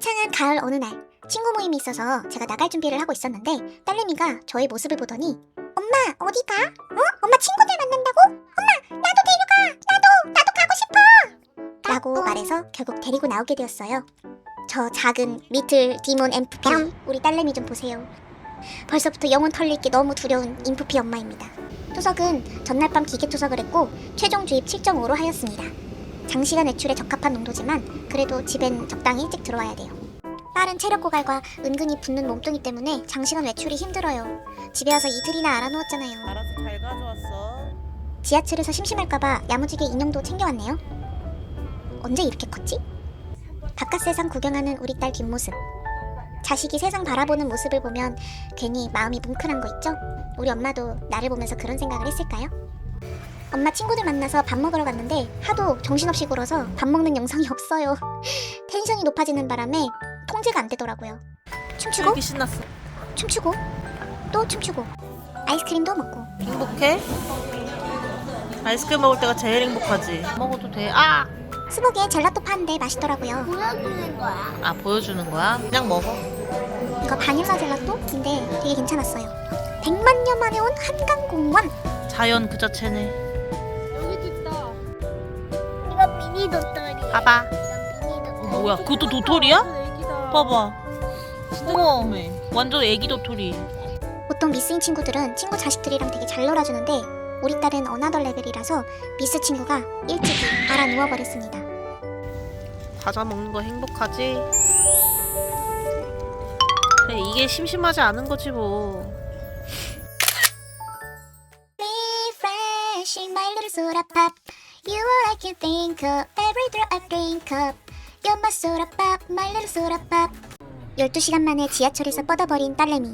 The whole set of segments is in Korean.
화창한 가을 어느 날 친구 모임이 있어서 제가 나갈 준비를 하고 있었는데 딸내미가 저의 모습을 보더니 엄마 어디 가? 어? 엄마 친구들 만난다고? 엄마 나도 데려가! 나도 나도 가고 싶어! 라고 말해서 결국 데리고 나오게 되었어요. 저 작은 리틀 디몬 엠프피 우리 딸내미 좀 보세요. 벌써부터 영혼 털릴 게 너무 두려운 인프피 엄마입니다. 투석은 전날 밤 기계 투석을 했고 최종 주입 7.5로 하였습니다 장시간 외출에 적합한 농도지만 그래도 집엔 적당히 일찍 들어와야 돼요. 빠른 체력 고갈과 은근히 붓는 몸뚱이 때문에 장시간 외출이 힘들어요. 집에 와서 이틀이나 알아누웠잖아요. 알아서 잘 가져왔어. 지하철에서 심심할까봐 야무지게 인형도 챙겨왔네요. 언제 이렇게 컸지? 바깥 세상 구경하는 우리 딸 뒷모습. 자식이 세상 바라보는 모습을 보면 괜히 마음이 뭉클한 거 있죠? 우리 엄마도 나를 보면서 그런 생각을 했을까요? 엄마 친구들 만나서 밥 먹으러 갔는데 하도 정신없이 굴어서 밥 먹는 영상이 없어요. 텐션이 높아지는 바람에 통제가 안 되더라고요. 춤추고 여기 신났어. 춤추고 또 춤추고 아이스크림도 먹고 행복해? 아이스크림 먹을 때가 제일 행복하지. 먹어도 돼. 아! 스모게 젤라또 파는데 맛있더라고요. 보여주는 거야. 아 보여주는 거야? 그냥 먹어. 이거 바닐라 젤라또인데 되게 괜찮았어요. 100만 년 만에 온 한강공원. 자연 그 자체네. 도토리. 봐봐. 어, 도토리. 뭐야? 그것도 도토리야? 애기다. 봐봐. 우와. 완전 애기 도토리. 보통 미스인 친구들은 친구 자식들이랑 되게 잘 놀아주는데 우리 딸은 어나더 레벨이라서 미스 친구가 일찍이 알아 누워버렸습니다. 과자 먹는 거 행복하지? 그래 이게 심심하지 않은 거지 뭐. Refreshing my little soda pop. You are I can think of every drop I drink up. You're my soda pop, my little soda pop. 12시간 만에 지하철에서 뻗어버린 딸내미.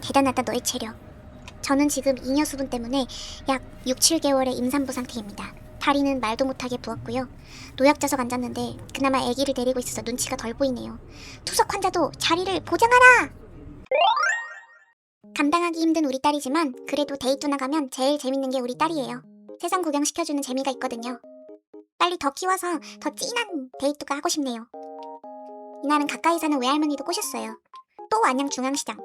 대단하다 너의 체력. 저는 지금 잉여 수분 때문에 약 6, 7개월의 임산부 상태입니다. 다리는 말도 못하게 부었고요. 노약자석 앉았는데 그나마 아기를 데리고 있어서 눈치가 덜 보이네요. 투석 환자도 자리를 보장하라! 감당하기 힘든 우리 딸이지만 그래도 데이트 나가면 제일 재밌는 게 우리 딸이에요. 세상 구경시켜주는 재미가 있거든요. 빨리 더 키워서 더 진한 데이트가 하고 싶네요. 이날은 가까이 사는 외할머니도 꼬셨어요. 또 안양 중앙시장.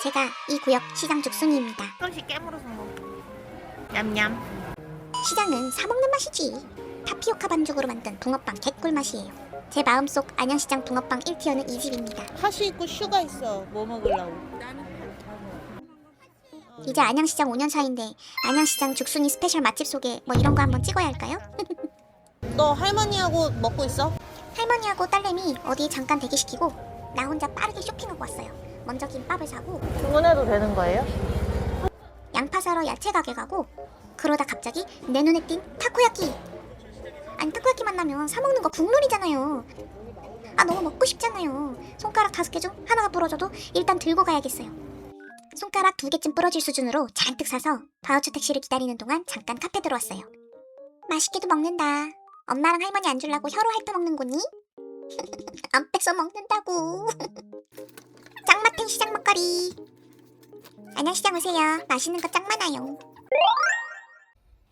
제가 이 구역 시장 죽순이입니다. 조금씩 깨물어서 먹어. 냠냠. 시장은 사 먹는 맛이지. 타피오카 반죽으로 만든 붕어빵 개꿀 맛이에요. 제 마음속 안양시장 붕어빵 1티어는 이 집입니다. 팥이 있고 슈가 있어. 뭐 먹으려고? 이제 안양시장 5년 차인데 안양시장 죽순이 스페셜 맛집 소개 뭐 이런 거 한번 찍어야 할까요? 너 할머니하고 먹고 있어? 할머니하고 딸내미 어디 잠깐 대기시키고 나 혼자 빠르게 쇼핑하고 왔어요. 먼저 김밥을 사고 주문해도 되는 거예요? 양파 사러 야채 가게 가고 그러다 갑자기 내 눈에 띈 타코야키. 아니 타코야키 만나면 사 먹는 거 국룰이잖아요. 아 너무 먹고 싶잖아요. 손가락 다섯 개 중 하나가 부러져도 일단 들고 가야겠어요. 손가락 두 개쯤 부러질 수준으로 잔뜩 사서 바우처 택시를 기다리는 동안 잠깐 카페 들어왔어요. 맛있게도 먹는다. 엄마랑 할머니 안 주려고 혀로 핥아 먹는 거니? 안 뺏어 먹는다고. 짱마탱 시장 먹거리. 안양시장 오세요. 맛있는 거 짱 많아요.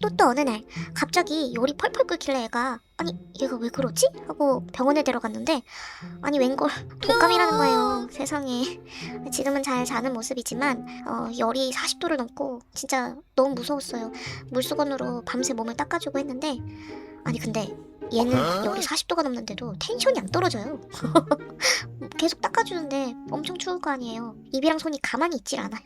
또 또 어느 날 갑자기 열이 펄펄 끓길래 애가 아니 얘가 왜 그러지? 하고 병원에 데려갔는데 아니 웬걸 독감이라는 거예요. 세상에 지금은 잘 자는 모습이지만 어, 열이 40도를 넘고 진짜 너무 무서웠어요. 물수건으로 밤새 몸을 닦아주고 했는데 아니 근데 얘는 열이 40도가 넘는데도 텐션이 안 떨어져요. 계속 닦아주는데 엄청 추울 거 아니에요. 입이랑 손이 가만히 있질 않아요.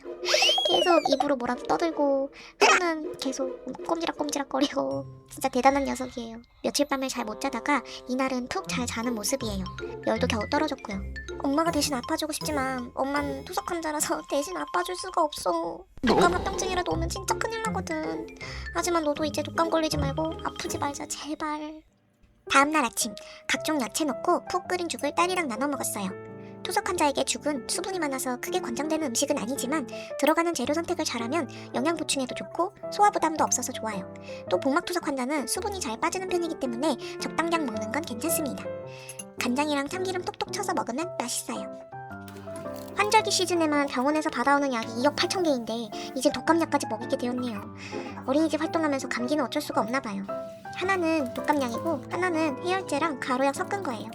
계속 입으로 뭐라도 떠들고 손은 계속 꼼지락꼼지락 거리고 진짜 대단한 녀석이에요. 며칠 밤을 잘 못 자다가 이날은 푹 잘 자는 모습이에요. 열도 겨우 떨어졌고요. 엄마가 대신 아파주고 싶지만 엄마는 투석 환자라서 대신 아파줄 수가 없어. 독감 합병증이라도 오면 진짜 큰일 나거든. 하지만 너도 이제 독감 걸리지 말고 아프지 말자 제발. 다음날 아침 각종 야채 넣고 푹 끓인 죽을 딸이랑 나눠 먹었어요. 투석 환자에게 죽은 수분이 많아서 크게 권장되는 음식은 아니지만 들어가는 재료 선택을 잘하면 영양 보충에도 좋고 소화 부담도 없어서 좋아요. 또 복막 투석 환자는 수분이 잘 빠지는 편이기 때문에 적당량 먹는 건 괜찮습니다. 간장이랑 참기름 톡톡 쳐서 먹으면 맛있어요. 환절기 시즌에만 병원에서 받아오는 약이 2억 8천 개인데 이제 독감약까지 먹이게 되었네요. 어린이집 활동하면서 감기는 어쩔 수가 없나 봐요. 하나는 독감약이고 하나는 해열제랑 가로약 섞은 거예요.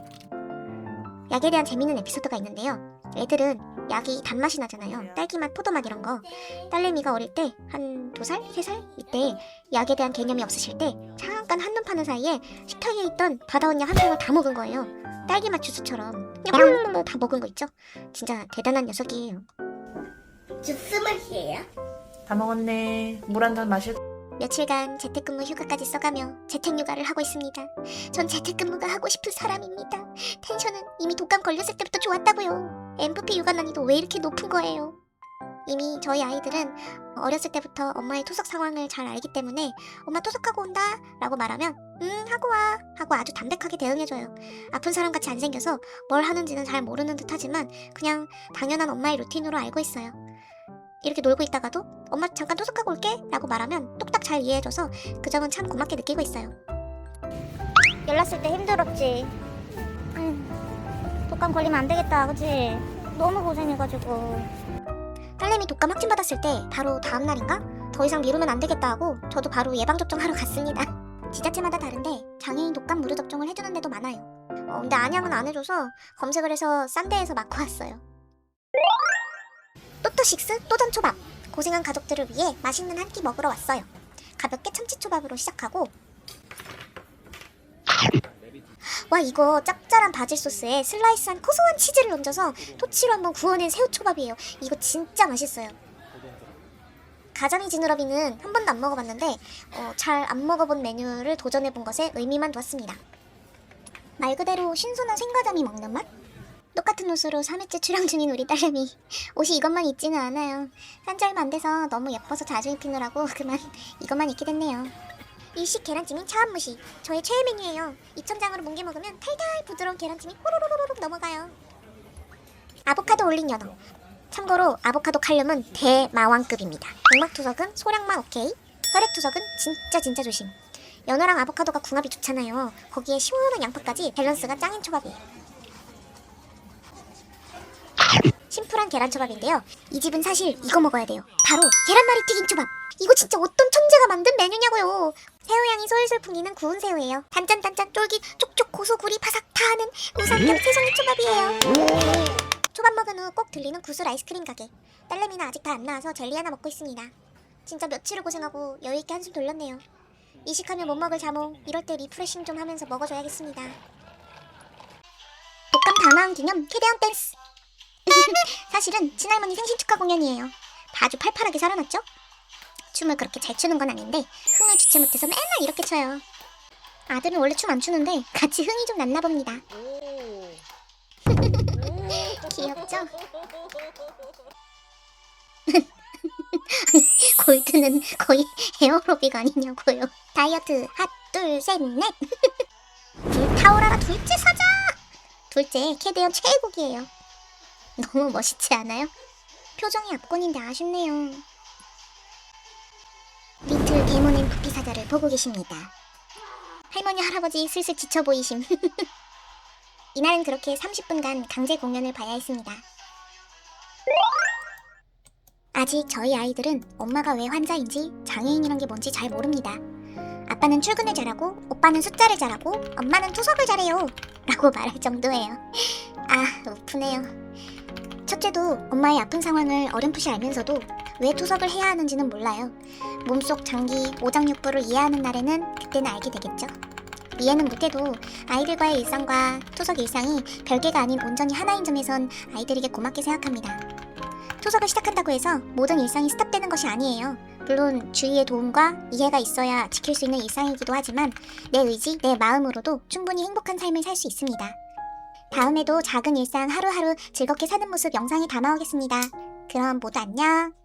약에 대한 재밌는 에피소드가 있는데요. 애들은 약이 단맛이 나잖아요. 딸기맛, 포도맛 이런 거. 딸내미가 어릴 때 한 두 살, 세 살 이때 약에 대한 개념이 없으실 때 잠깐 한눈 파는 사이에 식탁에 있던 받아온 약한 통을 다 먹은 거예요. 딸기맛 주스처럼 그냥 다 먹은 거 있죠? 진짜 대단한 녀석이에요. 주스 맛이에요? 다 먹었네. 물 한 잔 마실. 며칠간 재택근무 휴가까지 써가며 재택육아를 하고 있습니다. 전 재택근무가 하고 싶은 사람입니다. 텐션은 이미 독감 걸렸을 때부터 좋았다고요. MVP 육아 난이도 왜 이렇게 높은 거예요? 이미 저희 아이들은 어렸을 때부터 엄마의 투석 상황을 잘 알기 때문에 엄마 투석하고 온다 라고 말하면 응 하고 와 하고 아주 담백하게 대응해줘요. 아픈 사람같이 안 생겨서 뭘 하는지는 잘 모르는 듯 하지만 그냥 당연한 엄마의 루틴으로 알고 있어요. 이렇게 놀고 있다가도 엄마 잠깐 투석하고 올게 라고 말하면 똑딱 잘 이해해줘서 그 점은 참 고맙게 느끼고 있어요. 열났을 때 힘들었지. 독감 걸리면 안 되겠다 그치? 너무 고생해가지고. 딸내미 독감 확진받았을 때 바로 다음 날인가? 더 이상 미루면 안 되겠다 하고 저도 바로 예방접종하러 갔습니다. 지자체마다 다른데 장애인 독감 무료 접종을 해주는 데도 많아요. 어, 근데 안양은 안 해줘서 검색을 해서 싼 데에서 맞고 왔어요. 또또식스 또전초밥 고생한 가족들을 위해 맛있는 한 끼 먹으러 왔어요. 가볍게 참치초밥으로 시작하고 와 이거 짭짤한 바질 소스에 슬라이스한 고소한 치즈를 얹어서 토치로 한번 구워낸 새우초밥이에요. 이거 진짜 맛있어요. 가자미 지느러미는 한 번도 안 먹어봤는데 어, 잘 안 먹어본 메뉴를 도전해본 것에 의미만 두었습니다. 말 그대로 신선한 생가자미 먹는 맛? 똑같은 옷으로 3회째 출연 중인 우리 딸내미 옷이 이것만 입지는 않아요. 산지 얼마 안 돼서 너무 예뻐서 자주 입히느라고 그만 이것만 입게 됐네요. 일식 계란찜인 차원무시 저의 최애 메뉴예요. 입천장으로 뭉개 먹으면 달달 부드러운 계란찜이 호로로로록 넘어가요. 아보카도 올린 연어. 참고로 아보카도 칼륨은 대마왕급입니다. 백막투석은 소량만 오케이. 혈액투석은 진짜 진짜 조심. 연어랑 아보카도가 궁합이 좋잖아요. 거기에 시원한 양파까지 밸런스가 짱인 초밥이에요. 심플한 계란초밥인데요. 이 집은 사실 이거 먹어야 돼요. 바로 계란말이 튀긴 초밥. 이거 진짜 어떤 천재가 만든 메뉴냐고요. 새우향이 솔솔 풍기는 구운 새우예요. 단짠단짠 쫄깃 촉촉 고소구리 바삭 타는 무삼겹 세상의 초밥이에요. 초밥 먹은 후 꼭 들리는 구슬 아이스크림 가게. 딸내미는 아직 다 안 나와서 젤리 하나 먹고 있습니다. 진짜 며칠을 고생하고 여유 있게 한숨 돌렸네요. 이식하면 못 먹을 자몽. 이럴 때 리프레싱 좀 하면서 먹어줘야겠습니다. 독감 다나온 기념 캐대언 댄스. 사실은 친할머니 생신 축하 공연이에요. 아주 팔팔하게 살아났죠? 춤을 그렇게 잘 추는 건 아닌데 흥을 주체 못해서 맨날 이렇게 춰요. 아들은 원래 춤 안 추는데 같이 흥이 좀 났나 봅니다. 귀엽죠? 골드는 거의 에어로빅 아니냐고요. 다이어트 핫, 둘, 셋, 넷. 불타오라라 둘째 사자. 둘째 캐대언 최애곡이에요. 너무 멋있지 않아요? 표정이 압권인데 아쉽네요. 리틀 데모님 부피 사자를 보고 계십니다. 할머니 할아버지 슬슬 지쳐 보이심. 이날은 그렇게 30분간 강제 공연을 봐야 했습니다. 아직 저희 아이들은 엄마가 왜 환자인지 장애인이란 게 뭔지 잘 모릅니다. 아빠는 출근을 잘하고 오빠는 숫자를 잘하고 엄마는 투석을 잘해요. 라고 말할 정도예요. 아, 우프네요. 첫째도 엄마의 아픈 상황을 어렴풋이 알면서도 왜 투석을 해야 하는지는 몰라요. 몸속 장기, 오장육부를 이해하는 날에는 그때는 알게 되겠죠. 미애는 묻게도 아이들과의 일상과 투석 일상이 별개가 아닌 온전히 하나인 점에선 아이들에게 고맙게 생각합니다. 투석을 시작한다고 해서 모든 일상이 스탑되는 것이 아니에요. 물론 주위의 도움과 이해가 있어야 지킬 수 있는 일상이기도 하지만 내 의지, 내 마음으로도 충분히 행복한 삶을 살 수 있습니다. 다음에도 작은 일상 하루하루 즐겁게 사는 모습 영상에 담아오겠습니다. 그럼 모두 안녕.